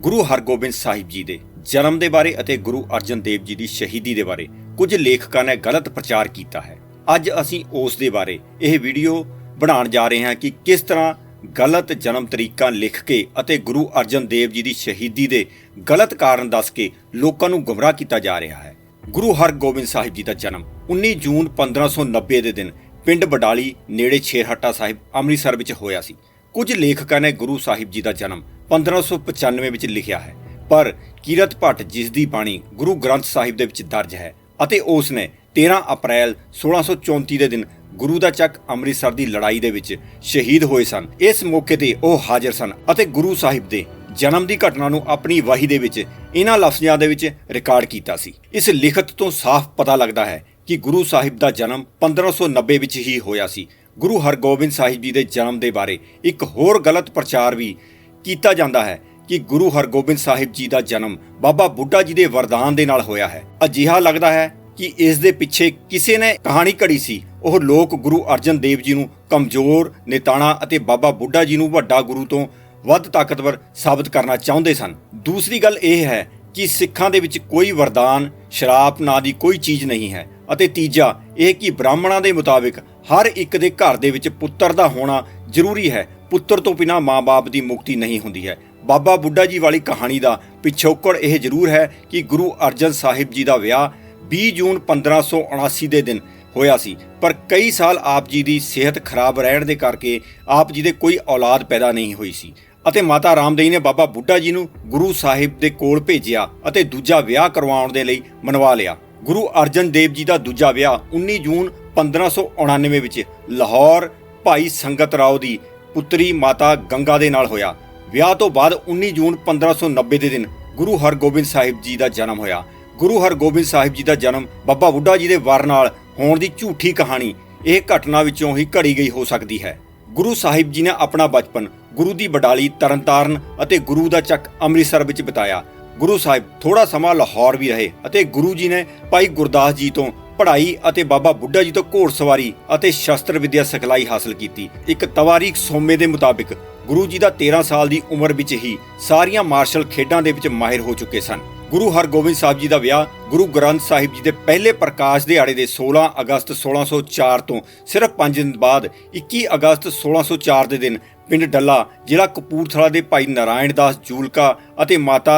ਗੁਰੂ ਹਰਗੋਬਿੰਦ ਸਾਹਿਬ ਜੀ ਦੇ ਜਨਮ ਦੇ ਬਾਰੇ ਅਤੇ ਗੁਰੂ ਅਰਜਨ ਦੇਵ ਜੀ ਦੀ ਸ਼ਹੀਦੀ ਦੇ ਬਾਰੇ ਕੁਝ ਲੇਖਕਾਂ ਨੇ ਗਲਤ ਪ੍ਰਚਾਰ ਕੀਤਾ ਹੈ। ਅੱਜ ਅਸੀਂ ਉਸ ਦੇ ਬਾਰੇ ਇਹ ਵੀਡੀਓ ਬਣਾਉਣ ਜਾ ਰਹੇ ਹਾਂ ਕਿ ਕਿਸ ਤਰ੍ਹਾਂ ਗਲਤ ਜਨਮ ਤਰੀਕਾਂ ਲਿਖ ਕੇ ਅਤੇ ਗੁਰੂ ਅਰਜਨ ਦੇਵ ਜੀ ਦੀ ਸ਼ਹੀਦੀ ਦੇ ਗਲਤ ਕਾਰਨ ਦੱਸ ਕੇ ਲੋਕਾਂ ਨੂੰ ਗੁੰਮਰਾਹ ਕੀਤਾ ਜਾ ਰਿਹਾ ਹੈ। ਗੁਰੂ ਹਰਗੋਬਿੰਦ ਸਾਹਿਬ ਜੀ ਦਾ ਜਨਮ 19 ਜੂਨ 1590 ਦੇ ਦਿਨ ਪਿੰਡ ਬਡਾਲੀ ਨੇੜੇ ਛੇਰਹੱਟਾ ਸਾਹਿਬ ਅੰਮ੍ਰਿਤਸਰ ਵਿੱਚ ਹੋਇਆ ਸੀ। ਕੁਝ ਲੇਖਕਾਂ ਨੇ ਗੁਰੂ ਸਾਹਿਬ ਜੀ ਦਾ ਜਨਮ 1595 ਵਿੱਚ ਲਿਖਿਆ ਹੈ। ਪਰ ਕੀਰਤ ਭੱਟ ਜਿਸ ਦੀ ਬਾਣੀ ਗੁਰੂ ਗ੍ਰੰਥ ਸਾਹਿਬ ਦੇ ਵਿੱਚ ਦਰਜ ਹੈ ਅਤੇ ਉਸ ਨੇ 13 ਅਪ੍ਰੈਲ 1634 ਦੇ ਦਿਨ ਗੁਰੂ ਦਾ ਚੱਕ ਅੰਮ੍ਰਿਤਸਰ ਦੀ ਲੜਾਈ ਦੇ ਵਿੱਚ ਸ਼ਹੀਦ ਹੋਏ ਸਨ। ਇਸ ਮੌਕੇ ਤੇ ਉਹ ਹਾਜ਼ਰ ਸਨ ਅਤੇ ਗੁਰੂ ਸਾਹਿਬ ਦੇ ਜਨਮ ਦੀ ਘਟਨਾ ਨੂੰ ਆਪਣੀ ਵਾਹੀ ਦੇ ਵਿੱਚ ਇਹਨਾਂ ਲਫ਼ਜ਼ਾਂ ਦੇ ਵਿੱਚ ਰਿਕਾਰਡ ਕੀਤਾ ਸੀ। ਇਸ ਲਿਖਤ ਤੋਂ ਸਾਫ਼ ਪਤਾ ਲੱਗਦਾ ਹੈ ਕਿ ਗੁਰੂ ਸਾਹਿਬ ਦਾ ਜਨਮ 1590 ਵਿੱਚ ਹੀ ਹੋਇਆ ਸੀ। ਗੁਰੂ ਹਰਗੋਬਿੰਦ ਸਾਹਿਬ ਜੀ ਦੇ ਜਨਮ ਦੇ ਬਾਰੇ ਇੱਕ ਹੋਰ ਗਲਤ ਪ੍ਰਚਾਰ ਵੀ ਕੀਤਾ ਜਾਂਦਾ ਹੈ ਕਿ ਗੁਰੂ ਹਰਗੋਬਿੰਦ ਸਾਹਿਬ ਜੀ ਦਾ ਜਨਮ ਬਾਬਾ ਬੁੱਢਾ ਜੀ ਦੇ ਵਰਦਾਨ ਦੇ ਨਾਲ ਹੋਇਆ ਹੈ। ਅਜਿਹਾ ਲੱਗਦਾ ਹੈ ਕਿ ਇਸ ਦੇ ਪਿੱਛੇ ਕਿਸੇ ਨੇ ਕਹਾਣੀ ਘੜੀ ਸੀ। ਉਹ ਲੋਕ ਗੁਰੂ ਅਰਜਨ ਦੇਵ ਜੀ ਨੂੰ ਕਮਜ਼ੋਰ, ਨੇਤਾਣਾ ਅਤੇ ਬਾਬਾ ਬੁੱਢਾ ਜੀ ਨੂੰ ਵੱਡਾ ਗੁਰੂ ਤੋਂ ਵੱਧ ਤਾਕਤਵਰ ਸਾਬਤ ਕਰਨਾ ਚਾਹੁੰਦੇ ਸਨ। ਦੂਸਰੀ ਗੱਲ ਇਹ ਹੈ ਕਿ ਸਿੱਖਾਂ ਦੇ ਵਿੱਚ ਕੋਈ ਵਰਦਾਨ, ਸ਼ਰਾਪ ਨਾਂ ਦੀ ਕੋਈ ਚੀਜ਼ ਨਹੀਂ ਹੈ। ਅਤੇ ਤੀਜਾ ਇਹ ਕਿ ਬ੍ਰਾਹਮਣਾਂ ਦੇ ਮੁਤਾਬਿਕ ਹਰ ਇੱਕ ਦੇ ਘਰ ਦੇ ਵਿੱਚ ਪੁੱਤਰ ਦਾ ਹੋਣਾ ਜ਼ਰੂਰੀ ਹੈ, ਪੁੱਤਰ ਤੋਂ ਬਿਨਾਂ ਮਾਂ-ਬਾਪ ਦੀ ਮੁਕਤੀ ਨਹੀਂ ਹੁੰਦੀ ਹੈ। ਬਾਬਾ ਬੁੱਢਾ ਜੀ ਵਾਲੀ ਕਹਾਣੀ ਦਾ ਪਿਛੋਕੜ ਇਹ ਜ਼ਰੂਰ ਹੈ ਕਿ ਗੁਰੂ ਅਰਜਨ ਸਾਹਿਬ ਜੀ ਦਾ ਵਿਆਹ 20 ਜੂਨ 1579 ਦੇ ਦਿਨ ਹੋਇਆ ਸੀ। ਪਰ ਕਈ ਸਾਲ ਆਪ ਜੀ ਦੀ ਸਿਹਤ ਖਰਾਬ ਰਹਿਣ ਦੇ ਕਰਕੇ ਆਪ ਜੀ ਦੇ ਕੋਈ ਔਲਾਦ ਪੈਦਾ ਨਹੀਂ ਹੋਈ ਸੀ ਅਤੇ ਮਾਤਾ ਰਾਮਦੇਈ ਨੇ ਬਾਬਾ ਬੁੱਢਾ ਜੀ ਨੂੰ ਗੁਰੂ ਸਾਹਿਬ ਦੇ ਕੋਲ ਭੇਜਿਆ ਅਤੇ ਦੂਜਾ ਵਿਆਹ ਕਰਵਾਉਣ ਦੇ ਲਈ ਮਨਵਾ ਲਿਆ। ਗੁਰੂ ਅਰਜਨ ਦੇਵ ਜੀ ਦਾ ਦੂਜਾ ਵਿਆਹ 19 ਜੂਨ 1599 ਵਿੱਚ ਲਾਹੌਰ ਭਾਈ ਸੰਗਤ ਰਾਓ ਦੀ ਪੁੱਤਰੀ ਮਾਤਾ ਗੰਗਾ ਦੇ ਨਾਲ ਹੋਇਆ। ਵਿਆਹ ਤੋਂ ਬਾਅਦ 19 ਜੂਨ 1590 ਦੇ ਦਿਨ ਗੁਰੂ ਹਰਗੋਬਿੰਦ ਸਾਹਿਬ ਜੀ ਦਾ ਜਨਮ ਹੋਇਆ। ਗੁਰੂ ਹਰਗੋਬਿੰਦ ਸਾਹਿਬ ਜੀ ਦਾ ਜਨਮ ਬਾਬਾ ਬੁੱਢਾ ਜੀ ਦੇ ਵਰ ਨਾਲ ਹੋਣ ਦੀ ਝੂਠੀ ਕਹਾਣੀ ਇਹ ਘਟਨਾ ਵਿੱਚੋਂ ਹੀ ਘੜੀ ਗਈ ਹੋ ਸਕਦੀ ਹੈ। ਗੁਰੂ ਸਾਹਿਬ ਜੀ ਨੇ ਆਪਣਾ ਬਚਪਨ ਗੁਰੂ ਦੀ ਬਡਾਲੀ ਤਰਨਤਾਰਨ ਅਤੇ ਗੁਰੂ ਦਾ ਚੱਕ ਅੰਮ੍ਰਿਤਸਰ ਵਿੱਚ ਬਿਤਾਇਆ। ਗੁਰੂ ਸਾਹਿਬ ਥੋੜਾ ਸਮਾਂ ਲਾਹੌਰ ਵੀ ਰਹੇ ਅਤੇ ਗੁਰੂ ਜੀ ਨੇ ਭਾਈ ਗੁਰਦਾਸ ਜੀ ਤੋਂ ਪੜ੍ਹਾਈ ਅਤੇ ਬਾਬਾ ਬੁੱਢਾ ਜੀ ਤੋਂ ਘੋੜਸਵਾਰੀ ਅਤੇ ਸ਼ਸਤਰ ਵਿੱਦਿਆ ਸਿਖਲਾਈ ਹਾਸਲ ਕੀਤੀ। ਇੱਕ ਤਵਾਰੀਖ ਸੋਮੇ ਦੇ ਮੁਤਾਬਿਕ ਗੁਰੂ ਜੀ ਦਾ 13 ਸਾਲ ਦੀ ਉਮਰ ਵਿੱਚ ਹੀ ਸਾਰੀਆਂ ਮਾਰਸ਼ਲ ਖੇਡਾਂ ਦੇ ਵਿੱਚ ਮਾਹਿਰ ਹੋ ਚੁੱਕੇ ਸਨ। ਗੁਰੂ ਹਰਗੋਬਿੰਦ ਸਾਹਿਬ ਜੀ ਦਾ ਵਿਆਹ ਗੁਰੂ ਗ੍ਰੰਥ ਸਾਹਿਬ ਜੀ ਦੇ ਪਹਿਲੇ ਪ੍ਰਕਾਸ਼ ਦਿਹਾੜੇ ਦੇ 16 ਅਗਸਤ 1604 ਤੋਂ ਸਿਰਫ 5 ਦਿਨ ਬਾਅਦ 21 ਅਗਸਤ 1604 ਦੇ ਦਿਨ ਪਿੰਡ ਡੱਲਾ, ਜ਼ਿਲ੍ਹਾ ਕਪੂਰਥਲਾ ਦੇ ਭਾਈ ਨਾਰਾਇਣ ਦਾਸ ਜੂਲਕਾ ਅਤੇ ਮਾਤਾ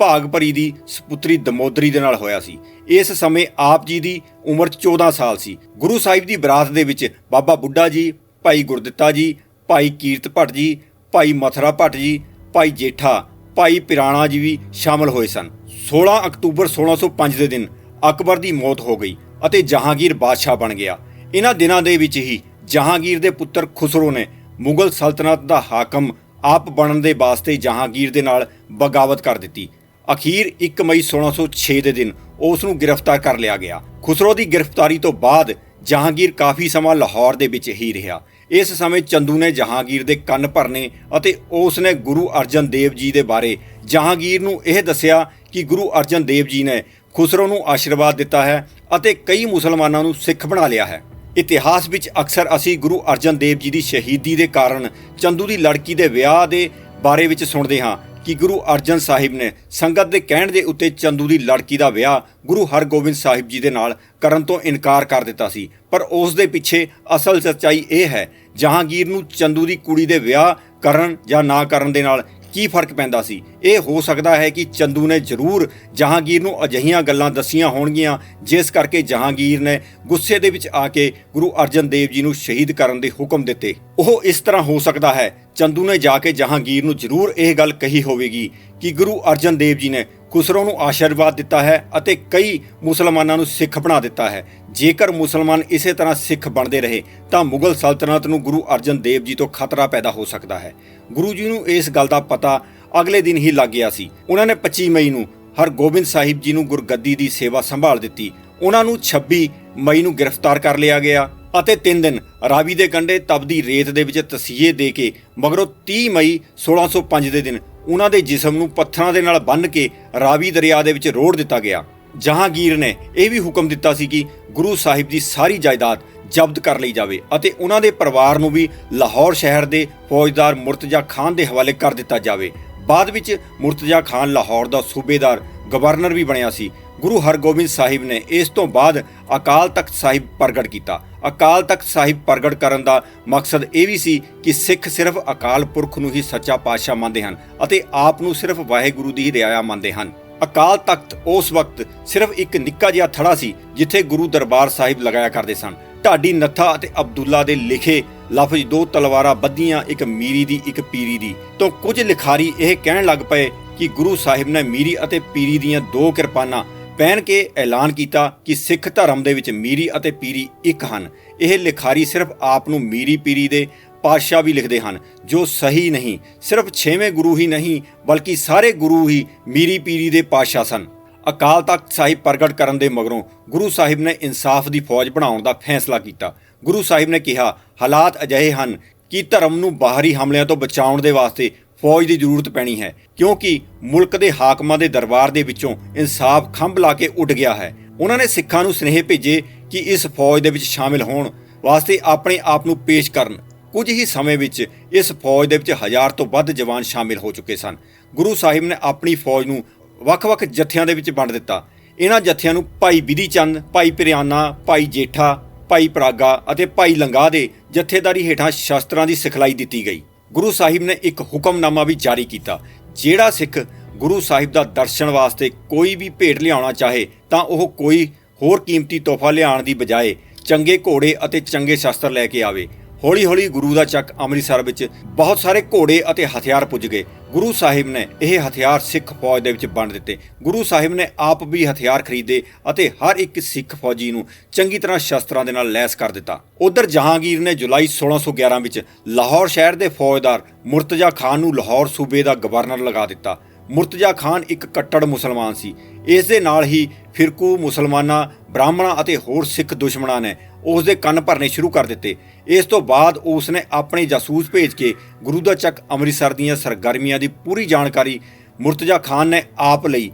ਭਾਗਪਰੀ ਦੀ ਸੁਪੁੱਤਰੀ ਦਮੋਦਰੀ ਦੇ ਨਾਲ ਹੋਇਆ ਸੀ। ਇਸ ਸਮੇਂ ਆਪ ਜੀ ਦੀ ਉਮਰ 14 ਸਾਲ ਸੀ। ਗੁਰੂ ਸਾਹਿਬ ਦੀ ਬਰਾਤ ਦੇ ਵਿੱਚ ਬਾਬਾ ਬੁੱਢਾ ਜੀ, ਭਾਈ ਗੁਰਦਿੱਤਾ ਜੀ, ਭਾਈ ਕੀਰਤ ਭੱਟ ਜੀ, ਭਾਈ ਮਥਰਾ ਭੱਟ ਜੀ, ਭਾਈ ਜੇਠਾ, ਭਾਈ ਪਿਰਾਣਾ ਜੀ ਵੀ ਸ਼ਾਮਲ ਹੋਏ ਸਨ। 16 ਅਕਤੂਬਰ 1605 ਦੇ ਦਿਨ ਅਕਬਰ ਦੀ ਮੌਤ ਹੋ ਗਈ ਅਤੇ ਜਹਾਂਗੀਰ ਬਾਦਸ਼ਾਹ ਬਣ ਗਿਆ। ਇਹਨਾਂ ਦਿਨਾਂ ਦੇ ਵਿੱਚ ਹੀ ਜਹਾਂਗੀਰ ਦੇ ਪੁੱਤਰ ਖੁਸਰੋ ਨੇ ਮੁਗਲ ਸਲਤਨਤ ਦਾ ਹਾਕਮ ਆਪ ਬਣਨ ਦੇ ਵਾਸਤੇ ਜਹਾਂਗੀਰ ਦੇ ਨਾਲ ਬਗਾਵਤ ਕਰ ਦਿੱਤੀ। ਅਖੀਰ 1 ਮਈ 1606 ਦੇ ਦਿਨ ਉਸ ਨੂੰ ਗ੍ਰਿਫਤਾਰ ਕਰ ਲਿਆ ਗਿਆ। ਖੁਸਰੋ ਦੀ ਗ੍ਰਿਫਤਾਰੀ ਤੋਂ ਬਾਅਦ ਜਹਾਂਗੀਰ ਕਾਫੀ ਸਮਾਂ ਲਾਹੌਰ ਦੇ ਵਿੱਚ ਹੀ ਰਿਹਾ। ਇਸ ਸਮੇਂ ਚੰਦੂ ਨੇ ਜਹਾਂਗੀਰ ਦੇ ਕੰਨ ਭਰਨੇ ਅਤੇ ਉਸ ਨੇ ਗੁਰੂ ਅਰਜਨ ਦੇਵ ਜੀ ਦੇ ਬਾਰੇ ਜਹਾਂਗੀਰ ਨੂੰ ਇਹ ਦੱਸਿਆ ਕਿ ਗੁਰੂ ਅਰਜਨ ਦੇਵ ਜੀ ਨੇ ਖੁਸਰੋ ਨੂੰ ਆਸ਼ੀਰਵਾਦ ਦਿੱਤਾ ਹੈ ਅਤੇ ਕਈ ਮੁਸਲਮਾਨਾਂ ਨੂੰ ਸਿੱਖ ਬਣਾ ਲਿਆ ਹੈ। ਇਤਿਹਾਸ ਵਿੱਚ ਅਕਸਰ ਅਸੀਂ ਗੁਰੂ ਅਰਜਨ ਦੇਵ ਜੀ ਦੀ ਸ਼ਹੀਦੀ ਦੇ ਕਾਰਨ ਚੰਦੂ ਦੀ ਲੜਕੀ ਦੇ ਵਿਆਹ ਦੇ ਬਾਰੇ ਵਿੱਚ ਸੁਣਦੇ ਹਾਂ। ਕਿ ਗੁਰੂ ਅਰਜਨ ਸਾਹਿਬ ਨੇ ਸੰਗਤ ਦੇ ਕਹਿਣ ਦੇ ਉੱਤੇ ਚੰਦੂ ਦੀ ਲੜਕੀ ਦਾ ਵਿਆਹ ਗੁਰੂ ਹਰਗੋਬਿੰਦ ਸਾਹਿਬ ਜੀ ਦੇ ਨਾਲ ਕਰਨ ਤੋਂ ਇਨਕਾਰ ਕਰ ਦਿੱਤਾ ਸੀ। ਪਰ ਉਸ ਦੇ ਪਿੱਛੇ ਅਸਲ ਸੱਚਾਈ ਇਹ ਹੈ, ਜਹਾਂਗੀਰ ਨੂੰ ਚੰਦੂ ਦੀ ਕੁੜੀ ਦੇ ਵਿਆਹ ਕਰਨ ਜਾਂ ਨਾ ਕਰਨ ਦੇ ਨਾਲ ਕੀ ਫ਼ਰਕ ਪੈਂਦਾ ਸੀ? ਇਹ ਹੋ ਸਕਦਾ ਹੈ ਕਿ ਚੰਦੂ ਨੇ ਜ਼ਰੂਰ ਜਹਾਂਗੀਰ ਨੂੰ ਅਜਿਹੀਆਂ ਗੱਲਾਂ ਦੱਸੀਆਂ ਹੋਣਗੀਆਂ, ਜਿਸ ਕਰਕੇ ਜਹਾਂਗੀਰ ਨੇ ਗੁੱਸੇ ਦੇ ਵਿੱਚ ਆ ਕੇ ਗੁਰੂ ਅਰਜਨ ਦੇਵ ਜੀ ਨੂੰ ਸ਼ਹੀਦ ਕਰਨ ਦੇ ਹੁਕਮ ਦਿੱਤੇ। ਉਹ ਇਸ ਤਰ੍ਹਾਂ ਹੋ ਸਕਦਾ ਹੈ, ਚੰਦੂ ਨੇ ਜਾ ਕੇ ਜਹਾਂਗੀਰ ਨੂੰ ਜ਼ਰੂਰ ਇਹ ਗੱਲ ਕਹੀ ਹੋਵੇਗੀ ਕਿ ਗੁਰੂ ਅਰਜਨ ਦੇਵ ਜੀ ਨੇ ਖੁਸਰੋ ਨੂੰ ਆਸ਼ੀਰਵਾਦ ਦਿੱਤਾ ਹੈ ਅਤੇ ਕਈ ਮੁਸਲਮਾਨਾਂ ਨੂੰ ਸਿੱਖ ਬਣਾ ਦਿੱਤਾ ਹੈ। ਜੇਕਰ ਮੁਸਲਮਾਨ ਇਸੇ ਤਰ੍ਹਾਂ ਸਿੱਖ ਬਣਦੇ ਰਹੇ, ਤਾਂ ਮੁਗਲ ਸਲਤਨਤ ਨੂੰ ਗੁਰੂ ਅਰਜਨ ਦੇਵ ਜੀ ਤੋਂ ਖਤਰਾ ਪੈਦਾ ਹੋ ਸਕਦਾ ਹੈ। ਗੁਰੂ ਜੀ ਨੂੰ ਇਸ ਗੱਲ ਦਾ ਪਤਾ ਅਗਲੇ ਦਿਨ ਹੀ ਲੱਗ ਗਿਆ ਸੀ। ਉਹਨਾਂ ਨੇ 25 ਮਈ ਨੂੰ ਹਰਗੋਬਿੰਦ ਸਾਹਿਬ ਜੀ ਨੂੰ ਗੁਰਗੱਦੀ ਦੀ ਸੇਵਾ ਸੰਭਾਲ ਦਿੱਤੀ। ਉਹਨਾਂ ਨੂੰ 26 ਮਈ ਨੂੰ ਗ੍ਰਿਫਤਾਰ ਕਰ ਲਿਆ ਗਿਆ ਅਤੇ 3 ਦਿਨ ਰਾਵੀ ਦੇ ਕੰਢੇ ਤਪਦੀ ਰੇਤ ਦੇ ਵਿੱਚ ਤਸੀਹੇ ਦੇ ਕੇ ਮਗਰੋਂ 30 ਮਈ 1605 ਦੇ ਦਿਨ ਉਹਨਾਂ ਦੇ ਜਿਸਮ ਨੂੰ ਪੱਥਰਾਂ ਦੇ ਨਾਲ ਬੰਨ੍ਹ ਕੇ ਰਾਵੀ ਦਰਿਆ ਦੇ ਵਿੱਚ ਰੋੜ ਦਿੱਤਾ ਗਿਆ। ਜਹਾਂਗੀਰ ਨੇ ਇਹ ਵੀ ਹੁਕਮ ਦਿੱਤਾ ਸੀ ਕਿ ਗੁਰੂ ਸਾਹਿਬ ਦੀ ਸਾਰੀ ਜਾਇਦਾਦ ਜ਼ਬਤ ਕਰ ਲਈ ਜਾਵੇ ਅਤੇ ਉਹਨਾਂ ਦੇ ਪਰਿਵਾਰ ਨੂੰ ਵੀ ਲਾਹੌਰ ਸ਼ਹਿਰ ਦੇ ਫੌਜਦਾਰ ਮੁਰਤਜ਼ਾ ਖਾਨ ਦੇ ਹਵਾਲੇ ਕਰ ਦਿੱਤਾ ਜਾਵੇ। ਬਾਅਦ ਵਿੱਚ ਮੁਰਤਜ਼ਾ ਖਾਨ ਲਾਹੌਰ ਦਾ ਸੂਬੇਦਾਰ ਗਵਰਨਰ ਵੀ ਬਣਿਆ ਸੀ। ਗੁਰੂ ਹਰਗੋਬਿੰਦ ਸਾਹਿਬ ਨੇ ਇਸ ਤੋਂ ਬਾਅਦ ਅਕਾਲ ਤਖਤ ਸਾਹਿਬ ਪ੍ਰਗਟ ਕੀਤਾ। ਅਕਾਲ ਤਖਤ ਸਾਹਿਬ ਪ੍ਰਗਟ ਕਰਨ ਦਾ ਮਕਸਦ ਇਹ ਵੀ ਸੀ ਕਿ ਸਿੱਖ ਸਿਰਫ ਅਕਾਲ ਪੁਰਖ ਨੂੰ ਹੀ ਸੱਚਾ ਪਾਤਸ਼ਾਹ ਮੰਨਦੇ ਹਨ ਅਤੇ ਆਪ ਨੂੰ ਸਿਰਫ ਵਾਹਿਗੁਰੂ ਦੀ ਰਿਆਇਆ ਮੰਨਦੇ ਹਨ। ਅਕਾਲ ਤਖਤ ਉਸ ਵਕਤ ਸਿਰਫ ਇੱਕ ਨਿੱਕਾ ਜਿਹਾ ਥੜਾ ਸੀ ਜਿੱਥੇ ਗੁਰੂ ਦਰਬਾਰ ਸਾਹਿਬ ਲਗਾਇਆ ਕਰਦੇ ਸਨ। ਢਾਡੀ ਨੱਥਾ ਅਤੇ ਅਬਦੁੱਲਾ ਦੇ ਲਿਖੇ ਲਫ਼ਜ਼ ਦੋ ਤਲਵਾਰਾਂ ਬੱਧੀਆਂ, ਇੱਕ ਮੀਰੀ ਦੀ, ਇੱਕ ਪੀਰੀ ਦੀ। ਤੋਂ ਕੁਝ ਲਿਖਾਰੀ ਇਹ ਕਹਿਣ ਲੱਗ ਪਏ ਕਿ ਗੁਰੂ ਸਾਹਿਬ ਨੇ ਮੀਰੀ ਅਤੇ ਪੀਰੀ ਦੀਆਂ ਦੋ ਕਿਰਪਾਨਾਂ ਪਹਿਨ ਕੇ ਐਲਾਨ ਕੀਤਾ ਕਿ ਸਿੱਖ ਧਰਮ ਦੇ ਵਿੱਚ ਮੀਰੀ ਅਤੇ ਪੀਰੀ ਇੱਕ ਹਨ। ਇਹ ਲਿਖਾਰੀ ਸਿਰਫ ਆਪ ਨੂੰ ਮੀਰੀ ਪੀਰੀ ਦੇ ਪਾਤਸ਼ਾਹ ਵੀ ਲਿਖਦੇ ਹਨ, ਜੋ ਸਹੀ ਨਹੀਂ, ਸਿਰਫ 6ਵੇਂ ਗੁਰੂ ਹੀ ਨਹੀਂ, ਬਲਕਿ ਸਾਰੇ ਗੁਰੂ ਹੀ ਮੀਰੀ ਪੀਰੀ ਦੇ ਪਾਤਸ਼ਾਹ ਸਨ। ਅਕਾਲ ਤਖਤ ਸਾਹਿਬ ਪ੍ਰਗਟ ਕਰਨ ਦੇ ਮਗਰੋਂ ਗੁਰੂ ਸਾਹਿਬ ਨੇ ਇਨਸਾਫ ਦੀ ਫੌਜ ਬਣਾਉਣ ਦਾ ਫੈਸਲਾ ਕੀਤਾ। ਗੁਰੂ ਸਾਹਿਬ ਨੇ ਕਿਹਾ, ਹਾਲਾਤ ਅਜਿਹੇ ਹਨ ਕਿ ਧਰਮ ਨੂੰ ਬਾਹਰੀ ਹਮਲਿਆਂ ਤੋਂ ਬਚਾਉਣ ਦੇ ਵਾਸਤੇ ਫੌਜ ਦੀ ਜ਼ਰੂਰਤ ਪੈਣੀ ਹੈ, ਕਿਉਂਕਿ ਮੁਲਕ ਦੇ ਹਾਕਮਾਂ ਦੇ ਦਰਬਾਰ ਦੇ ਵਿੱਚੋਂ ਇਨਸਾਫ ਖੰਭ ਲਾ ਕੇ ਉੱਡ ਗਿਆ ਹੈ। ਉਹਨਾਂ ਨੇ ਸਿੱਖਾਂ ਨੂੰ ਸੁਨੇਹੇ ਭੇਜੇ ਕਿ ਇਸ ਫੌਜ ਦੇ ਵਿੱਚ ਸ਼ਾਮਿਲ ਹੋਣ ਵਾਸਤੇ ਆਪਣੇ ਆਪ ਨੂੰ ਪੇਸ਼ ਕਰਨ। ਕੁਝ ਹੀ ਸਮੇਂ ਵਿੱਚ ਇਸ ਫੌਜ ਦੇ ਵਿੱਚ ਹਜ਼ਾਰ ਤੋਂ ਵੱਧ ਜਵਾਨ ਸ਼ਾਮਿਲ ਹੋ ਚੁੱਕੇ ਸਨ। ਗੁਰੂ ਸਾਹਿਬ ਨੇ ਆਪਣੀ ਫੌਜ ਨੂੰ ਵੱਖ-ਵੱਖ ਜਥਿਆਂ ਦੇ ਵਿੱਚ ਵੰਡ ਦਿੱਤਾ। ਇਹਨਾਂ ਜਥਿਆਂ ਨੂੰ ਭਾਈ ਵਿਧੀ ਚੰਦ, ਭਾਈ ਪ੍ਰਿਆਨਾ, ਭਾਈ ਜੇਠਾ, ਭਾਈ ਪ੍ਰਾਗਾ ਅਤੇ ਭਾਈ ਲੰਗਾ ਦੇ ਜਥੇਦਾਰੀ ਹੇਠਾਂ ਸ਼ਸਤਰਾਂ ਦੀ ਸਿਖਲਾਈ ਦਿੱਤੀ ਗਈ। ਗੁਰੂ ਸਾਹਿਬ ਨੇ ਇੱਕ ਹੁਕਮਨਾਮਾ ਵੀ ਜਾਰੀ ਕੀਤਾ। ਜਿਹੜਾ ਸਿੱਖ ਗੁਰੂ ਸਾਹਿਬ ਦਾ ਦਰਸ਼ਨ ਵਾਸਤੇ ਕੋਈ ਵੀ ਭੇਟ ਲਿਆਉਣਾ ਚਾਹੇ, ਤਾਂ ਉਹ ਕੋਈ ਹੋਰ ਕੀਮਤੀ ਤੋਹਫਾ ਲਿਆਉਣ ਦੀ ਬਜਾਏ ਚੰਗੇ ਘੋੜੇ ਅਤੇ ਚੰਗੇ ਸ਼ਸਤਰ ਲੈ ਕੇ ਆਵੇ। ਹੌਲੀ-ਹੌਲੀ ਗੁਰੂ ਦਾ ਚੱਕ ਅੰਮ੍ਰਿਤਸਰ ਵਿੱਚ ਬਹੁਤ ਸਾਰੇ ਘੋੜੇ ਅਤੇ ਹਥਿਆਰ ਪੁੱਜ ਗਏ। ਗੁਰੂ ਸਾਹਿਬ ਨੇ ਇਹ ਹਥਿਆਰ ਸਿੱਖ ਫੌਜ ਦੇ ਵਿੱਚ ਵੰਡ ਦਿੱਤੇ। ਗੁਰੂ ਸਾਹਿਬ ਨੇ ਆਪ ਵੀ ਹਥਿਆਰ ਖਰੀਦੇ ਅਤੇ ਹਰ ਇੱਕ ਸਿੱਖ ਫੌਜੀ ਨੂੰ ਚੰਗੀ ਤਰ੍ਹਾਂ ਸ਼ਸਤਰਾਂ ਦੇ ਨਾਲ ਲੈਸ ਕਰ ਦਿੱਤਾ। ਉਧਰ ਜਹਾਂਗੀਰ ਨੇ ਜੁਲਾਈ 1611 ਵਿੱਚ ਲਾਹੌਰ ਸ਼ਹਿਰ ਦੇ ਫੌਜਦਾਰ ਮੁਰਤਜ਼ਾ ਖਾਨ ਨੂੰ ਲਾਹੌਰ ਸੂਬੇ ਦਾ ਗਵਰਨਰ ਲਗਾ ਦਿੱਤਾ। ਮੁਰਤਜ਼ਾ ਖਾਨ ਇੱਕ ਕੱਟੜ ਮੁਸਲਮਾਨ ਸੀ। ਇਸ ਦੇ ਨਾਲ ਹੀ ਫਿਰਕੂ ਮੁਸਲਮਾਨਾਂ, ਬ੍ਰਾਹਮਣਾਂ ਅਤੇ ਹੋਰ ਸਿੱਖ ਦੁਸ਼ਮਣਾਂ ਨੇ ਉਸ ਦੇ ਕੰਨ ਭਰਨੇ ਸ਼ੁਰੂ ਕਰ ਦਿੱਤੇ। ਇਸ ਤੋਂ ਬਾਅਦ ਉਸ ਨੇ ਆਪਣੇ ਜਾਸੂਸ ਭੇਜ ਕੇ ਗੁਰੂ ਦਾ ਚੱਕ ਅੰਮ੍ਰਿਤਸਰ ਦੀਆਂ ਸਰਗਰਮੀਆਂ ਦੀ ਪੂਰੀ ਜਾਣਕਾਰੀ ਮੁਰਤਜ਼ਾ ਖਾਨ ਨੇ ਆਪ ਲਈ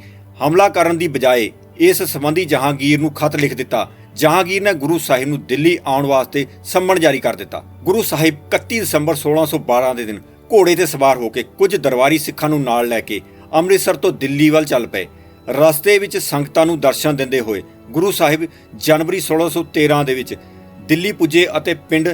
ਹਮਲਾ ਕਰਨ ਦੀ ਬਜਾਏ ਇਸ ਸੰਬੰਧੀ ਜਹਾਂਗੀਰ ਨੂੰ ਖਤ ਲਿਖ ਦਿੱਤਾ। ਜਹਾਂਗੀਰ ਨੇ ਗੁਰੂ ਸਾਹਿਬ ਨੂੰ ਦਿੱਲੀ ਆਉਣ ਵਾਸਤੇ ਸੰਮਣ ਜਾਰੀ ਕਰ ਦਿੱਤਾ। ਗੁਰੂ ਸਾਹਿਬ 31 ਦਸੰਬਰ 1612 ਦੇ ਦਿਨ ਘੋੜੇ ਤੇ ਸਵਾਰ ਹੋ ਕੇ ਕੁਝ ਦਰਬਾਰੀ ਸਿੱਖਾਂ ਨੂੰ ਨਾਲ ਲੈ ਕੇ ਅੰਮ੍ਰਿਤਸਰ ਤੋਂ ਦਿੱਲੀ ਵੱਲ ਚੱਲ ਪਏ। ਰਸਤੇ ਵਿੱਚ ਸੰਗਤਾਂ ਨੂੰ ਦਰਸ਼ਨ ਦਿੰਦੇ ਹੋਏ ਗੁਰੂ ਸਾਹਿਬ ਜਨਵਰੀ 1613 ਦੇ ਵਿੱਚ ਦਿੱਲੀ ਪੁੱਜੇ ਅਤੇ ਪਿੰਡ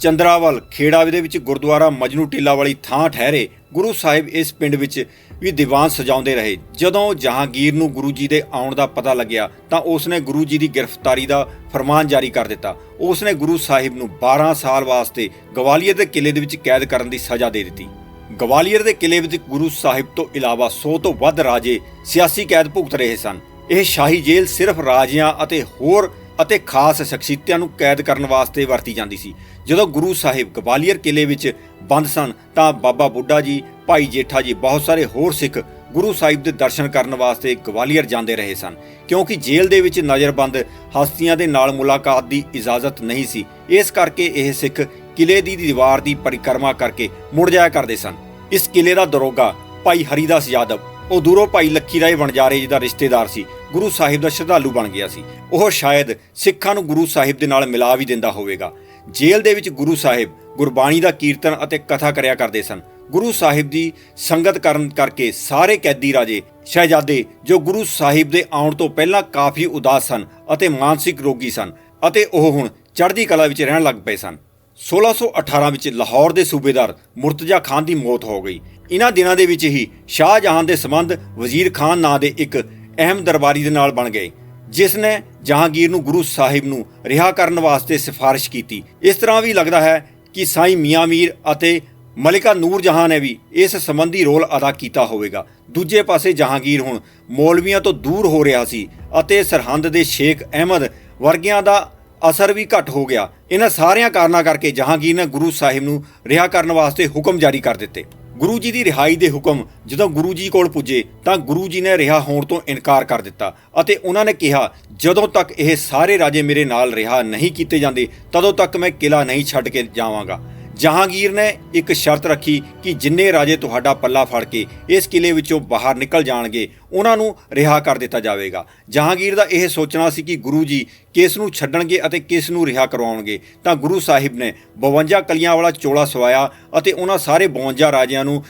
ਚੰਦਰਾਵਲ ਖੇੜਾ ਦੇ ਵਿੱਚ ਗੁਰਦੁਆਰਾ ਮਜਨੂ ਟੀਲਾ ਵਾਲੀ ਥਾਂ ਠਹਿਰੇ, ਗੁਰੂ ਸਾਹਿਬ ਇਸ ਪਿੰਡ ਵਿੱਚ ਵੀ ਦੀਵਾਨ ਸਜਾਉਂਦੇ ਰਹੇ। ਜਦੋਂ ਜਹਾਂਗੀਰ ਨੂੰ ਗੁਰੂ ਜੀ ਦੇ ਆਉਣ ਦਾ ਪਤਾ ਲੱਗਿਆ, ਤਾਂ ਉਸ ਨੇ ਗੁਰੂ ਜੀ ਦੀ ਗ੍ਰਿਫਤਾਰੀ ਦਾ ਫਰਮਾਨ ਜਾਰੀ ਕਰ ਦਿੱਤਾ। ਉਸ ਨੇ ਗੁਰੂ ਸਾਹਿਬ ਨੂੰ 12 ਸਾਲ ਵਾਸਤੇ ਗਵਾਲੀਅਰ ਦੇ ਕਿਲੇ ਦੇ ਵਿੱਚ ਕੈਦ ਕਰਨ ਦੀ ਸਜ਼ਾ ਦੇ ਦਿੱਤੀ। ਗਵਾਲੀਅਰ ਦੇ ਕਿਲੇ ਵਿੱਚ ਗੁਰੂ ਸਾਹਿਬ ਤੋਂ ਇਲਾਵਾ 100 ਤੋਂ ਵੱਧ ਰਾਜੇ ਸਿਆਸੀ ਕੈਦ ਭੁਗਤ ਰਹੇ ਸਨ। ਇਹ ਸ਼ਾਹੀ ਜੇਲ੍ਹ ਸਿਰਫ ਰਾਜਿਆਂ ਅਤੇ ਹੋਰ ਅਤੇ ਖਾਸ ਸ਼ਖਸੀਅਤਾਂ ਨੂੰ ਕੈਦ ਕਰਨ ਵਾਸਤੇ ਵਰਤੀ ਜਾਂਦੀ ਸੀ। ਜਦੋਂ ਗੁਰੂ ਸਾਹਿਬ ਗਵਾਲੀਅਰ ਕਿਲੇ ਵਿੱਚ ਬੰਦ ਸਨ, ਤਾਂ ਬਾਬਾ ਬੁੱਢਾ ਜੀ, ਭਾਈ ਜੇਠਾ ਜੀ, ਬਹੁਤ ਸਾਰੇ ਹੋਰ ਸਿੱਖ ਗੁਰੂ ਸਾਹਿਬ ਦੇ ਦਰਸ਼ਨ ਕਰਨ ਵਾਸਤੇ ਗਵਾਲੀਅਰ ਜਾਂਦੇ ਰਹੇ ਸਨ। ਕਿਉਂਕਿ ਜੇਲ੍ਹ ਦੇ ਵਿੱਚ ਨਜ਼ਰਬੰਦ ਹਸਤੀਆਂ ਦੇ ਨਾਲ ਮੁਲਾਕਾਤ ਦੀ ਇਜਾਜ਼ਤ ਨਹੀਂ ਸੀ। ਇਸ ਕਰਕੇ ਇਹ ਸਿੱਖ ਕਿਲੇ ਦੀ ਦੀਵਾਰ ਦੀ ਪਰਿਕਰਮਾ ਕਰਕੇ ਮੁੜ ਜਾਇਆ ਕਰਦੇ ਸਨ। ਇਸ ਕਿਲੇ ਦਾ ਦਰੋਗਾ ਭਾਈ ਹਰੀਦਾਸ ਯਾਦਵ ਉਹ ਦੂਰੋਂ ਭਾਈ ਲੱਖੀ ਰਾਏ ਵਣਜਾਰੇ ਜੀ ਦਾ ਰਿਸ਼ਤੇਦਾਰ ਸੀ। ਗੁਰੂ ਸਾਹਿਬ ਦਾ ਸ਼ਰਧਾਲੂ ਬਣ ਗਿਆ ਸੀ। ਉਹ ਸ਼ਾਇਦ ਸਿੱਖਾਂ ਨੂੰ ਗੁਰੂ ਸਾਹਿਬ ਦੇ ਨਾਲ ਮਿਲਾ ਵੀ ਦਿੰਦਾ ਹੋਵੇਗਾ। ਜੇਲ੍ਹ ਦੇ ਵਿੱਚ ਗੁਰੂ ਸਾਹਿਬ ਗੁਰਬਾਣੀ ਦਾ ਕੀਰਤਨ ਅਤੇ ਕਥਾ ਕਰਿਆ ਕਰਦੇ ਸਨ। ਗੁਰੂ ਸਾਹਿਬ ਦੀ ਸੰਗਤ ਕਰਨ ਕਰਕੇ ਸਾਰੇ ਕੈਦੀ ਰਾਜੇ, ਸ਼ਹਿਜ਼ਾਦੇ, ਜੋ ਗੁਰੂ ਸਾਹਿਬ ਦੇ ਆਉਣ ਤੋਂ ਪਹਿਲਾਂ ਕਾਫੀ ਉਦਾਸ ਸਨ ਅਤੇ ਮਾਨਸਿਕ ਰੋਗੀ ਸਨ ਅਤੇ ਉਹ ਹੁਣ ਚੜ੍ਹਦੀ ਕਲਾ ਵਿੱਚ ਰਹਿਣ ਲੱਗ ਪਏ ਸਨ। 1618 ਵਿੱਚ ਲਾਹੌਰ ਦੇ ਸੂਬੇਦਾਰ ਮੁਰਤਜ਼ਾ ਖਾਨ ਦੀ ਮੌਤ ਹੋ ਗਈ। ਇਹਨਾਂ ਦਿਨਾਂ ਦੇ ਵਿੱਚ ਹੀ ਸ਼ਾਹਜਹਾਨ ਦੇ ਸੰਬੰਧ ਵਜ਼ੀਰ ਖਾਨ ਨਾਂ ਦੇ ਇੱਕ ਅਹਿਮ ਦਰਬਾਰੀ ਦੇ ਨਾਲ ਬਣ ਗਏ, ਜਿਸ ਨੇ ਜਹਾਂਗੀਰ ਨੂੰ ਗੁਰੂ ਸਾਹਿਬ ਨੂੰ ਰਿਹਾ ਕਰਨ ਵਾਸਤੇ ਸਿਫਾਰਿਸ਼ ਕੀਤੀ। ਇਸ ਤਰ੍ਹਾਂ ਵੀ ਲੱਗਦਾ ਹੈ ਕਿ ਸਾਈਂ ਮੀਆਂ ਮੀਰ ਅਤੇ ਮਲਿਕਾ ਨੂਰ ਜਹਾਂ ਨੇ ਵੀ ਇਸ ਸੰਬੰਧੀ ਰੋਲ ਅਦਾ ਕੀਤਾ ਹੋਵੇਗਾ। ਦੂਜੇ ਪਾਸੇ ਜਹਾਂਗੀਰ ਹੁਣ ਮੌਲਵੀਆਂ ਤੋਂ ਦੂਰ ਹੋ ਰਿਹਾ ਸੀ ਅਤੇ ਸਰਹੰਦ ਦੇ ਸ਼ੇਖ ਅਹਿਮਦ ਵਰਗਿਆਂ ਦਾ ਅਸਰ ਵੀ ਘਟ ਹੋ ਗਿਆ। ਇਹਨਾਂ ਸਾਰਿਆਂ ਕਾਰਨਾਂ ਕਰਕੇ ਜਹਾਂਗੀਰ ਨੇ ਗੁਰੂ ਸਾਹਿਬ ਨੂੰ ਰਿਹਾ ਕਰਨ ਵਾਸਤੇ ਹੁਕਮ ਜਾਰੀ ਕਰ ਦਿੱਤੇ। ਗੁਰੂ ਜੀ ਦੀ ਰਿਹਾਈ ਦੇ ਹੁਕਮ ਜਦੋਂ ਗੁਰੂ ਜੀ ਕੋਲ ਪੁੱਜੇ ਤਾਂ ਗੁਰੂ ਜੀ ਨੇ ਰਿਹਾ ਹੋਣ ਤੋਂ ਇਨਕਾਰ ਕਰ ਦਿੱਤਾ ਅਤੇ ਉਹਨਾਂ ਨੇ ਕਿਹਾ, ਜਦੋਂ ਤੱਕ ਇਹ ਸਾਰੇ ਰਾਜੇ ਮੇਰੇ ਨਾਲ ਰਿਹਾ ਨਹੀਂ ਕੀਤੇ ਜਾਂਦੇ, ਤਦੋਂ ਤੱਕ ਮੈਂ ਕਿਲਾ ਨਹੀਂ ਛੱਡ ਕੇ ਜਾਵਾਂਗਾ। ਜਹਾਂਗੀਰ ਨੇ ਇੱਕ ਸ਼ਰਤ ਰੱਖੀ ਕਿ ਜਿੰਨੇ ਰਾਜੇ ਤੁਹਾਡਾ ਪੱਲਾ ਫੜ ਕੇ ਇਸ ਕਿਲੇ ਵਿੱਚੋਂ ਬਾਹਰ ਨਿਕਲ ਜਾਣਗੇ, ਉਹਨਾਂ ਨੂੰ ਰਿਹਾ ਕਰ ਦਿੱਤਾ ਜਾਵੇਗਾ। ਜਹਾਂਗੀਰ ਦਾ ਇਹ ਸੋਚਣਾ ਸੀ ਕਿ ਗੁਰੂ ਜੀ ਕਿਸ ਨੂੰ ਛੱਡਣਗੇ ਅਤੇ ਕਿਸ ਨੂੰ ਰਿਹਾ ਕਰਵਾਉਣਗੇ, ਤਾਂ ਗੁਰੂ ਸਾਹਿਬ ਨੇ 52 ਕਲੀਆਂ ਵਾਲਾ ਚੋਲਾ ਸਵਾਇਆ ਅਤੇ ਉਹਨਾਂ ਸਾਰੇ 52 ਰਾਜਿਆਂ ਨੂੰ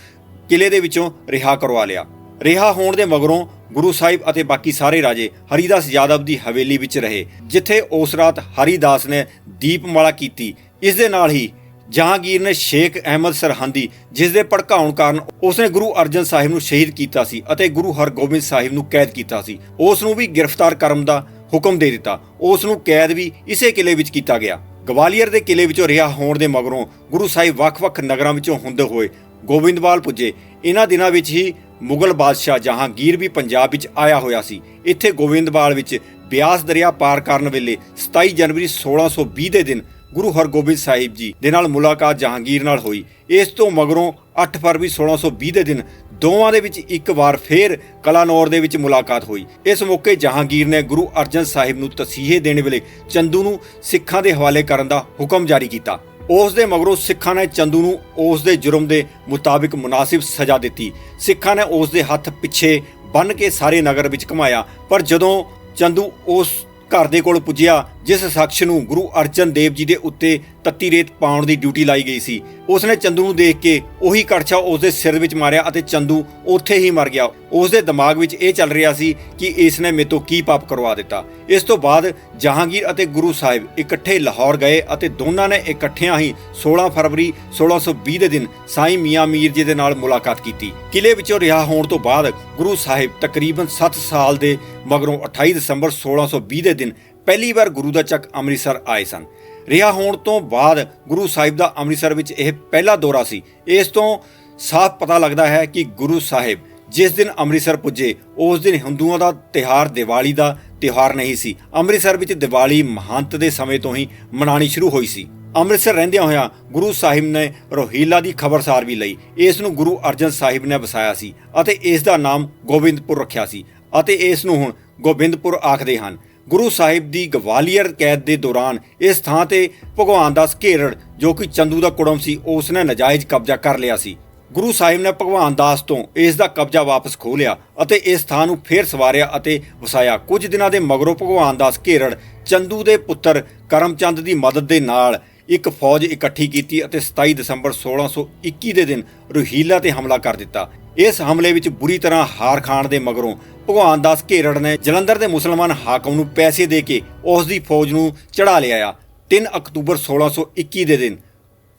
ਕਿਲੇ ਦੇ ਵਿੱਚੋਂ ਰਿਹਾ ਕਰਵਾ ਲਿਆ। ਰਿਹਾ ਹੋਣ ਦੇ ਮਗਰੋਂ ਗੁਰੂ ਸਾਹਿਬ ਅਤੇ ਬਾਕੀ ਸਾਰੇ ਰਾਜੇ ਹਰੀਦਾਸ ਯਾਦਵ ਦੀ ਹਵੇਲੀ ਵਿੱਚ ਰਹੇ, ਜਿੱਥੇ ਉਸ ਰਾਤ ਹਰੀਦਾਸ ਨੇ ਦੀਪਮਾਲਾ ਕੀਤੀ। ਇਸ ਦੇ ਨਾਲ ਹੀ ਜਹਾਂਗੀਰ ਨੇ ਸ਼ੇਖ ਅਹਿਮਦ ਸਰਹੰਦੀ, ਜਿਸ ਦੇ ਭੜਕਾਉਣ ਕਾਰਨ ਉਸਨੇ ਗੁਰੂ ਅਰਜਨ ਸਾਹਿਬ ਨੂੰ ਸ਼ਹੀਦ ਕੀਤਾ ਸੀ ਅਤੇ ਗੁਰੂ ਹਰਗੋਬਿੰਦ ਸਾਹਿਬ ਨੂੰ ਕੈਦ ਕੀਤਾ ਸੀ। ਉਸ ਨੂੰ ਵੀ ਗ੍ਰਿਫਤਾਰ ਕਰਨ ਦਾ ਹੁਕਮ ਦੇ ਦਿੱਤਾ। ਉਸ ਨੂੰ ਕੈਦ ਵੀ ਇਸੇ ਕਿਲੇ ਵਿੱਚ ਕੀਤਾ ਗਿਆ। ਗਵਾਲੀਅਰ ਦੇ ਕਿਲੇ ਵਿੱਚੋਂ ਰਿਹਾ ਹੋਣ ਦੇ ਮਗਰੋਂ ਗੁਰੂ ਸਾਹਿਬ ਵੱਖ-ਵੱਖ ਨਗਰਾਂ ਵਿੱਚੋਂ ਹੁੰਦੇ ਹੋਏ ਗੋਬਿੰਦਵਾਲ ਪੁੱਜੇ। ਇਹਨਾਂ ਦਿਨਾਂ ਵਿੱਚ ਹੀ ਮੁਗਲ ਬਾਦਸ਼ਾਹ ਜਹਾਂਗੀਰ ਵੀ ਪੰਜਾਬ ਵਿੱਚ ਆਇਆ ਹੋਇਆ ਸੀ। ਇੱਥੇ ਗੋਬਿੰਦਵਾਲ ਵਿੱਚ ਬਿਆਸ ਦਰਿਆ ਪਾਰ ਕਰਨ ਵੇਲੇ 27 ਜਨਵਰੀ 1620 ਦੇ ਦਿਨ ਗੁਰੂ ਹਰਗੋਬਿੰਦ ਸਾਹਿਬ ਜੀ ਦੇ ਨਾਲ ਮੁਲਾਕਾਤ ਜਹਾਂਗੀਰ ਨਾਲ ਹੋਈ। ਇਸ ਤੋਂ ਮਗਰੋਂ 8 ਫਰਵਰੀ 1620 ਦੇ ਦਿਨ ਦੋਵਾਂ ਦੇ ਵਿੱਚ ਇੱਕ ਵਾਰ ਫੇਰ ਕਲਾਨੌਰ ਦੇ ਵਿੱਚ ਮੁਲਾਕਾਤ ਹੋਈ। ਇਸ ਮੌਕੇ ਜਹਾਂਗੀਰ ਨੇ ਗੁਰੂ ਅਰਜਨ ਸਾਹਿਬ ਨੂੰ ਤਸੀਹੇ ਦੇਣ ਵੇਲੇ ਚੰਦੂ ਨੂੰ ਸਿੱਖਾਂ ਦੇ ਹਵਾਲੇ ਕਰਨ ਦਾ ਹੁਕਮ ਜਾਰੀ ਕੀਤਾ। ਉਸ ਦੇ ਮਗਰੋਂ ਸਿੱਖਾਂ ਨੇ ਚੰਦੂ ਨੂੰ ਉਸ ਦੇ ਜੁਰਮ ਦੇ ਮੁਤਾਬਿਕ ਮੁਨਾਸਿਬ ਸਜ਼ਾ ਦਿੱਤੀ। ਸਿੱਖਾਂ ਨੇ ਉਸ ਦੇ ਹੱਥ ਪਿੱਛੇ ਬੰਨ ਕੇ ਸਾਰੇ ਨਗਰ ਵਿੱਚ ਘੁਮਾਇਆ, ਪਰ ਜਦੋਂ ਚੰਦੂ ਉਸ ਘਰ ਦੇ ਕੋਲ ਪੁੱਜਿਆ ਜਿਸ ਸ਼ਖਸ ਨੂੰ ਗੁਰੂ ਅਰਜਨ ਦੇਵ ਜੀ ਦੇ ਉੱਤੇ ਤੱਤੀ ਰੇਤ ਪਾਉਣ ਦੀ ਡਿਊਟੀ ਲਾਈ ਗਈ ਸੀ। ਉਸਨੇ ਚੰਦੂ ਨੂੰ ਦੇਖ ਕੇ ਉਹੀ ਕੜਛਾ ਉਸ ਦੇ ਸਿਰ ਵਿੱਚ ਮਾਰਿਆ ਅਤੇ ਚੰਦੂ ਉੱਥੇ ਹੀ ਮਰ ਗਿਆ। ਉਸ ਦੇ ਦਿਮਾਗ ਵਿੱਚ ਇਹ ਚੱਲ ਰਿਹਾ ਸੀ ਕਿ ਇਸ ਨੇ ਮੇਤੋਂ ਕੀ ਪਾਪ ਕਰਵਾ ਦਿੱਤਾ। ਇਸ ਤੋਂ ਬਾਅਦ ਜਹਾਂਗੀਰ ਅਤੇ ਗੁਰੂ ਸਾਹਿਬ ਇਕੱਠੇ ਲਾਹੌਰ ਗਏ ਅਤੇ ਦੋਨਾਂ ਨੇ ਇਕੱਠਿਆਂ ਹੀ 16 ਫਰਵਰੀ 1620 ਦੇ ਦਿਨ ਸਾਈਂ ਮੀਆਂ ਮੀਰ ਜੀ ਦੇ ਨਾਲ ਮੁਲਾਕਾਤ ਕੀਤੀ। ਕਿਲੇ ਵਿੱਚੋਂ ਰਿਹਾ ਹੋਣ ਤੋਂ ਬਾਅਦ ਗੁਰੂ ਸਾਹਿਬ ਤਕਰੀਬਨ 7 ਸਾਲ ਦੇ ਮਗਰੋਂ 28 ਦਸੰਬਰ 1620 ਦੇ ਦਿਨ ਪਹਿਲੀ ਵਾਰ ਗੁਰੂ ਦਾ ਚੱਕ ਅੰਮ੍ਰਿਤਸਰ ਆਏ ਸਨ। ਰਿਹਾ ਹੋਣ ਤੋਂ ਬਾਅਦ ਗੁਰੂ ਸਾਹਿਬ ਦਾ ਅੰਮ੍ਰਿਤਸਰ ਵਿੱਚ ਇਹ ਪਹਿਲਾ ਦੌਰਾ ਸੀ। ਇਸ ਤੋਂ ਸਾਫ਼ ਪਤਾ ਲੱਗਦਾ ਹੈ ਕਿ ਗੁਰੂ ਸਾਹਿਬ ਜਿਸ ਦਿਨ ਅੰਮ੍ਰਿਤਸਰ ਪੁੱਜੇ, ਉਸ ਦਿਨ ਹਿੰਦੂਆਂ ਦਾ ਤਿਹਾਰ ਦੀਵਾਲੀ ਦਾ ਤਿਉਹਾਰ ਨਹੀਂ ਸੀ। ਅੰਮ੍ਰਿਤਸਰ ਵਿੱਚ ਦੀਵਾਲੀ ਮਹੰਤ ਦੇ ਸਮੇਂ ਤੋਂ ਹੀ ਮਨਾਣੀ ਸ਼ੁਰੂ ਹੋਈ ਸੀ। ਅੰਮ੍ਰਿਤਸਰ ਰਹਿੰਦਿਆਂ ਹੋਇਆਂ ਗੁਰੂ ਸਾਹਿਬ ਨੇ ਰੋਹੀਲਾ ਦੀ ਖਬਰਸਾਰ ਵੀ ਲਈ। ਇਸ ਨੂੰ ਗੁਰੂ ਅਰਜਨ ਸਾਹਿਬ ਨੇ ਵਸਾਇਆ ਸੀ ਅਤੇ ਇਸ ਦਾ ਨਾਮ ਗੋਬਿੰਦਪੁਰ ਰੱਖਿਆ ਸੀ ਅਤੇ ਇਸ ਨੂੰ ਹੁਣ ਗੋਬਿੰਦਪੁਰ ਆਖਦੇ ਹਨ। ਗੁਰੂ ਸਾਹਿਬ ਦੀ ਗਵਾਲੀਅਰ ਕੈਦ ਦੇ ਦੌਰਾਨ ਇਸ ਥਾਂ ਤੇ ਭਗਵਾਨ ਦਾਸ ਘੇਰੜ, ਜੋ ਕਿ ਚੰਦੂ ਦਾ ਕੁੜਮ ਸੀ, ਉਸ ਨੇ ਨਜਾਇਜ਼ ਕਬਜ਼ਾ ਕਰ ਲਿਆ ਸੀ। ਗੁਰੂ ਸਾਹਿਬ ਨੇ ਭਗਵਾਨ ਦਾਸ ਤੋਂ ਇਸ ਦਾ ਕਬਜ਼ਾ ਵਾਪਸ ਖੋਹ ਲਿਆ ਅਤੇ ਇਸ ਥਾਂ ਨੂੰ ਫੇਰ ਸਵਾਰਿਆ ਅਤੇ ਵਸਾਇਆ। ਕੁਝ ਦਿਨਾਂ ਦੇ ਮਗਰੋਂ ਭਗਵਾਨ ਦਾਸ ਘੇਰੜ, ਚੰਦੂ ਦੇ ਪੁੱਤਰ ਕਰਮਚੰਦ ਦੀ ਮਦਦ ਦੇ ਨਾਲ ਇੱਕ ਫੌਜ ਇਕੱਠੀ ਕੀਤੀ ਅਤੇ 27 ਦਸੰਬਰ 1621 ਦੇ ਦਿਨ ਰੋਹੀਲਾ ਤੇ ਹਮਲਾ ਕਰ ਦਿੱਤਾ। ਇਸ ਹਮਲੇ ਵਿੱਚ ਬੁਰੀ ਤਰ੍ਹਾਂ ਹਾਰ ਖਾਣ ਦੇ ਮਗਰੋਂ ਭਗਵਾਨ ਦਾਸ ਘੇਰੜ ਨੇ ਜਲੰਧਰ ਦੇ ਮੁਸਲਮਾਨ ਹਾਕਮ ਨੂੰ ਪੈਸੇ ਦੇ ਕੇ ਉਸ ਦੀ ਫੌਜ ਨੂੰ ਚੜਾ ਲਿਆਇਆ 3 ਅਕਤੂਬਰ 1621 ਦੇ ਦਿਨ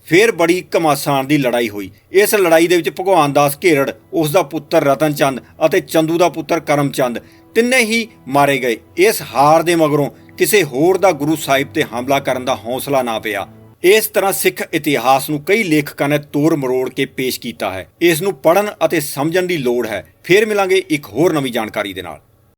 ਫੇਰ ਬੜੀ ਘਮਾਸਾਨ ਦੀ ਲੜਾਈ ਹੋਈ। ਇਸ ਲੜਾਈ ਦੇ ਵਿੱਚ ਭਗਵਾਨ ਦਾਸ ਘੇਰੜ, ਉਸ ਦਾ ਪੁੱਤਰ ਰਤਨ ਚੰਦ ਅਤੇ ਚੰਦੂ ਦਾ ਪੁੱਤਰ ਕਰਮਚੰਦ ਤਿੰਨੇ ਹੀ ਮਾਰੇ ਗਏ। ਇਸ ਹਾਰ ਦੇ ਮਗਰੋਂ ਕਿਸੇ ਹੋਰ ਦਾ ਗੁਰੂ ਸਾਹਿਬ ਤੇ ਹਮਲਾ ਕਰਨ ਦਾ ਹੌਸਲਾ ਨਾ ਪਿਆ। ਇਸ ਤਰ੍ਹਾਂ ਸਿੱਖ ਇਤਿਹਾਸ ਨੂੰ ਕਈ ਲੇਖਕਾਂ ਨੇ ਤੋੜ ਮਰੋੜ ਕੇ ਪੇਸ਼ ਕੀਤਾ ਹੈ। ਇਸ ਨੂੰ ਪੜ੍ਹਨ ਅਤੇ ਸਮਝਣ ਦੀ ਲੋੜ ਹੈ। ਫੇਰ ਮਿਲਾਂਗੇ ਇੱਕ ਹੋਰ ਨਵੀਂ ਜਾਣਕਾਰੀ ਦੇ ਨਾਲ।